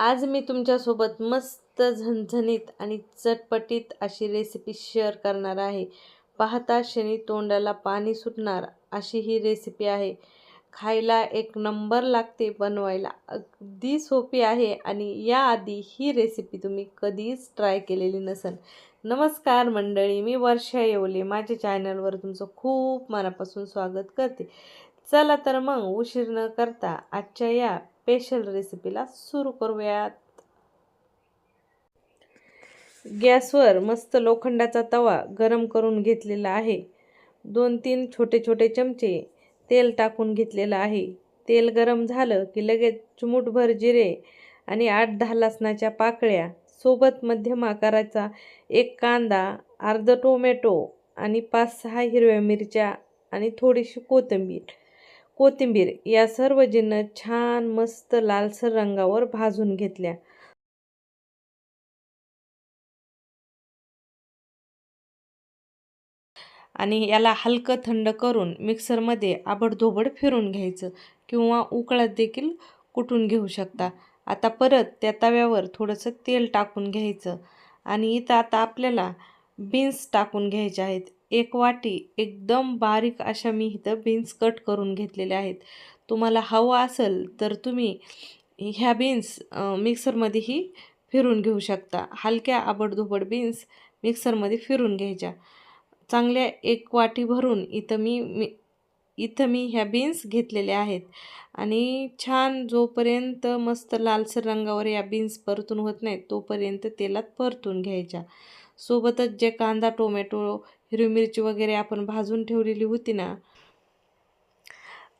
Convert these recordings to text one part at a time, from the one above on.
आज मी तुमच्यासोबत मस्त झणझणीत आणि चटपटीत अशी रेसिपी शेअर करणार आहे. पाहता क्षणी तोंडाला पाणी सुटणार अशी ही रेसिपी आहे. खायला एक नंबर लागते बनवायला. अगदी सोपी आहे आणि याआधी ही रेसिपी तुम्ही कधीच ट्राय केलेली नसेल. नमस्कार मंडळी मी वर्षा येवले. माझ्या चॅनलवर तुमचं खूप मनापासून स्वागत करते. चला तर मग उशीर न करता आजच्या या स्पेशल रेसिपीला सुरू करूयात. गॅसवर मस्त लोखंडाचा तवा गरम करून घेतलेला आहे. दोन तीन छोटे छोटे चमचे तेल टाकून घेतलेलं आहे. तेल गरम झालं की लगेच चुमूटभर जिरे आणि आठ दहा लसणाच्या पाकळ्या सोबत मध्यम आकाराचा एक कांदा अर्ध टोमॅटो आणि पाच सहा हिरव्या मिरच्या आणि थोडीशी कोथिंबीर. कोथिंबीर या सर्व जिन्न छान मस्त लालसर रंगावर भाजून घेतल्या. आणि याला हलकं थंड करून मिक्सरमध्ये आबडधोबड फिरून घ्यायचं किंवा उकळत देखील कुटून घेऊ शकता. आता परत त्या तव्यावर थोडंसं तेल टाकून घ्यायचं. आणि इथं आता आपल्याला बीन्स टाकून घ्यायचे आहेत. एक वाटी एकदम बारीक अशा मी इथं बीन्स कट करून घेतलेल्या आहेत. तुम्हाला हवं असेल तर तुम्ही ह्या बीन्स मिक्सरमध्येही फिरून घेऊ शकता. हलक्या आबडधुबड बीन्स मिक्सरमध्ये फिरून घ्यायच्या. चांगल्या एक वाटी भरून इथं मी मी इथं मी ह्या बीन्स घेतलेल्या आहेत. आणि छान जोपर्यंत मस्त लालसर रंगावर या बीन्स परतून होत नाहीत तोपर्यंत तेलात परतून घ्यायच्या. सोबतच जे कांदा टोमॅटो हिरवी मिरची वगैरे आपण भाजून ठेवलेली होती ना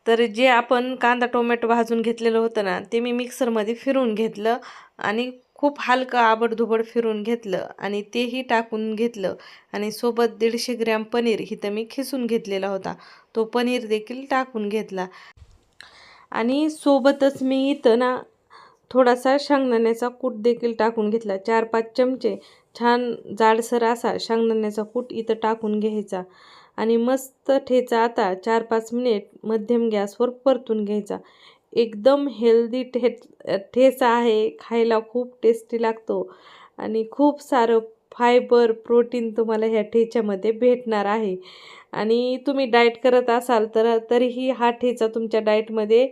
तर जे आपण कांदा टोमॅटो भाजून घेतलेलं होतं ना ते मी मिक्सरमध्ये फिरून घेतलं आणि खूप हलकं आबडधुबड फिरून घेतलं आणि तेही टाकून घेतलं. आणि सोबत दीडशे ग्रॅम पनीर इथं मी खिसून घेतलेला होता. तो पनीर देखील टाकून घेतला. आणि सोबतच मी इथं ना थोडासा शेंगदाण्याचा कूट देखील टाकून घेतला. चार पाच चमचे छान जाडसर असा शेंगदाण्याचा कूट इथं टाकून घ्यायचा आणि मस्त ठेचा आता चार पाच मिनिट मध्यम गॅसवर परतून घ्यायचा. एकदम हेल्दी ठे ठेचा आहे खायला खूप टेस्टी लागतो आणि खूप सारं फायबर प्रोटीन तुम्हाला ह्या ठेच्यामध्ये भेटणार आहे. आणि तुम्ही डाएट करत असाल तर तरीही हा ठेचा तुमच्या डाएटमध्ये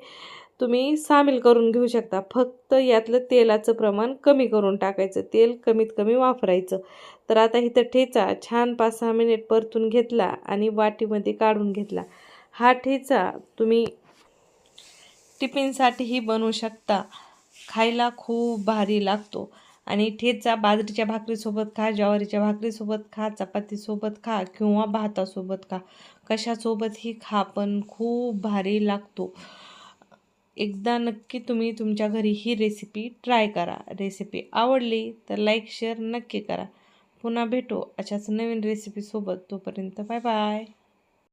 तुम्ही सामील करून घेऊ शकता. फक्त यातलं तेलाचं प्रमाण कमी करून टाकायचं. तेल कमीत कमी वापरायचं. तर आता इथं ठेचा छान पाच सहा मिनिट परतून घेतला आणि वाटीमध्ये काढून घेतला. हा ठेचा तुम्ही टिफिनसाठीही बनवू शकता. खायला खूप भारी लागतो. आणि ठेचा बाजरीच्या भाकरीसोबत खा ज्वारीच्या भाकरीसोबत खा चपातीसोबत खा किंवा भातासोबत खा. कशासोबतही खा पण खूप भारी लागतो. एकदा नक्की तुम्ही तुमच्या घरी ही रेसिपी ट्राय करा. रेसिपी आवडली तर लाईक शेअर नक्की करा. पुन्हा भेटू अशाच नवीन रेसिपीसोबत तोपर्यंत बाय बाय